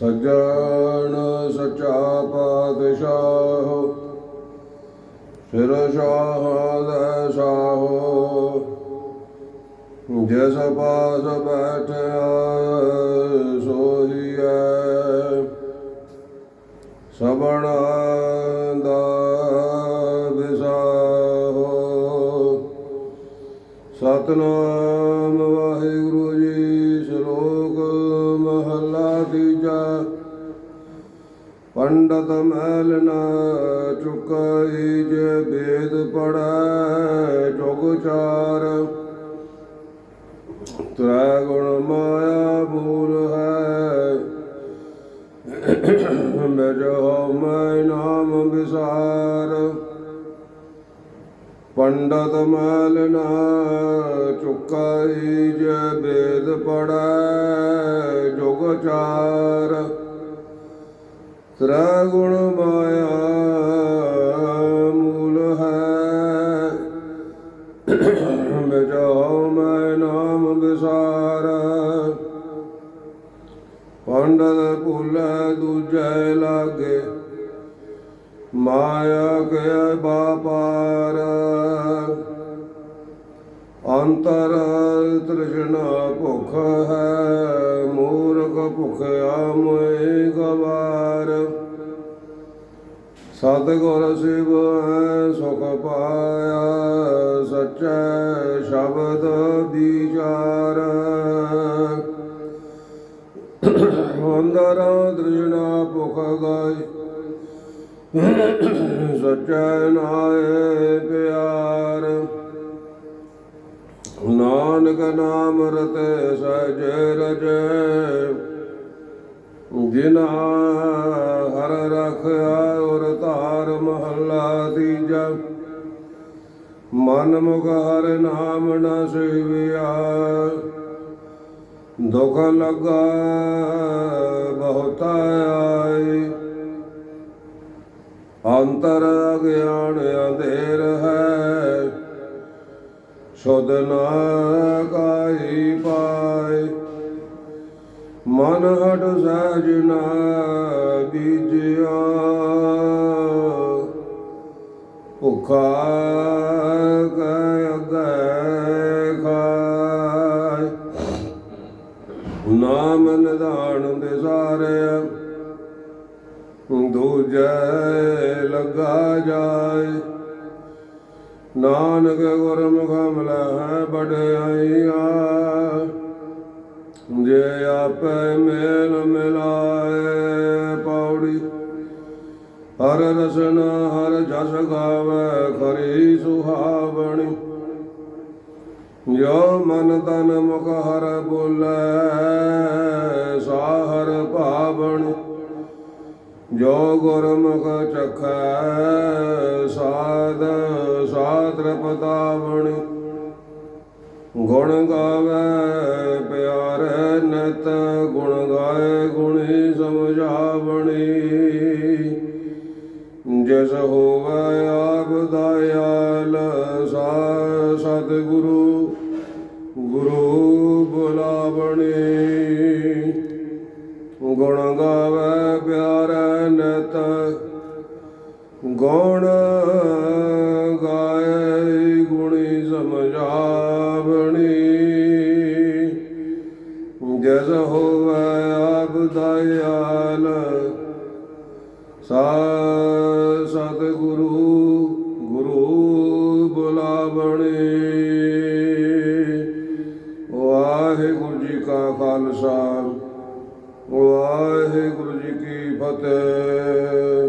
ਸੱਜਣ ਸਚਾ ਪਾਤਸ਼ਾਹ, ਸਿਰ ਸ਼ਾਹ ਦਾ ਸਾਹੋ। ਜਿਸ ਪਾਸ ਬੈਠਿਆ ਸੋਹੀਐ ਸਬਣਾ ਦਾ ਵਿਸਾਹੋ। ਸਤਨਾਮ ਵਾਹਿਗੁਰੂ ਜੀ ਪੰਡਤ ਮੈਲ ਨ ਚੁਕਾਈ ਜੇ ਵੇਦ ਪੜੈ ਜੁਗ ਚਾਰ। ਤ੍ਰੈ ਗੁਣ ਮਾਇਆ ਮੂਲ ਹੈ। ਮੇਜੋ ਮੈਂ ਨਾਮ ਵਿਸਾਰ। ਪੰਡਤ ਮਲ ਨਾ ਚੁਕਾਈ ਜੇ ਵੇਦ ਪੜੈ ਜੁਗ ਚਾਰ। ਤ੍ਰੈ ਗੁਣ ਮਾਇਆ ਮੂਲ ਹੈ। ਮੇਜੋ ਮੈਂ ਨਾਮ ਵਿਸਾਰ। ਪੰਡਤ ਭੁੱਲੈ ਦੂਜੈ ਲਾਗੇ, ਮਾਇਆ ਕੇ ਬਾਪਾਰ ਅੰਤਰ ਤ੍ਰਿਸ਼ਨਾ ਭੁਖ ਹੈ। ਭੁਖਿਆ ਮੋਇ ਗਵਾਰ। ਸਤਿਗੁਰ ਸਿਵ ਸੁਖ ਪਾਇਆ, ਸਚੈ ਸ਼ਬਦ ਵਿਚਾਰ। ਅੰਦਰ ਤ੍ਰਿਸ਼ਨਾ ਭੁਖ ਗਈ ਸਚੈ ਨਾਏ ਪਿਆਰ। ਨਾਨਕ ਨਾਮ ਰਤੇ ਸਜੇ ਰਜੇ ਜਿਨਾ ਹਰ ਰਖਿਆ ਔਰ ਧਾਰ ਮਹੱਲਾ ਤੀਜਾ ਮਨ ਮੁਖ ਹਰ ਨਾਮ ਨਾ ਸੇਵਿਆ। ਦੁਖ ਲਗਾ ਬਹੁਤ ਆਏ। ਅੰਤਰ ਅਗਿਆਨ ਅੰਧੇਰ ਹੈ। ਸੁਧ ਨਾ ਕਾਈ ਪਾ ਮਨ ਹਟ ਸਹਿਜ ਨਾ ਬੀਜਿਆ। ਭੁਖਾ ਕੈ ਅਗੈ ਖਾਇ। ਨਾਮ ਨਿਧਾਨ ਦੇ ਸਾਰੇ ਦੂਜੈ ਲੱਗਾ ਜਾਏ ਨਾਨਕ ਗੁਰਮੁਖ ਮਿਲੈ ਬੜਾਈਆ ਜੇ ਆਪੇ ਮੇਲ ਮਿਲਾਏ ਪੌੜੀ। ਹਰ ਰਸਨ, ਹਰ ਜਸ ਗਾਵੇ ਖਰੀ ਸੁਹਾਵਣੀ। ਜੋ ਮਨ ਤਨ ਮੁਖ ਹਰ ਬੋਲੇ, ਸਾਹਰ ਭਾਵਣੀ। ਜੋ ਗੁਰਮੁਖ ਚਖੈ, ਸਾਧ ਸਾਤਰ ਪਤਾਵਣ ਗੁਣ ਗਾਵੇ ਪਿਆਰੇ ਨਿਤ, ਗੁਣ ਗਾਏ ਗੁਣੀ ਸਮਝਾਵਣੀ। ਜਿਸ ਹੋਵੇ ਆਪ ਦਇਆਲ ਸਾ ਸਤਿਗੁਰੂ, ਗੁਰੂ ਬੁਲਾਵਣੀ। ਗੁਣ ਗਾਵੇ ਪਿਆਰੇ ਨਿਤ, ਗੁਣ ਗਾ ਜਿਸ ਹੋਵੇ ਆਪ ਦਇਆਲ ਸਾ ਸਤਿਗੁਰੂ ਗੁਰੂ ਬੁਲਾਵਣੀ। ਵਾਹਿਗੁਰੂ ਜੀ ਕਾ ਖਾਲਸਾ, ਵਾਹਿਗੁਰੂ ਜੀ ਕੀ ਫਤਿਹ।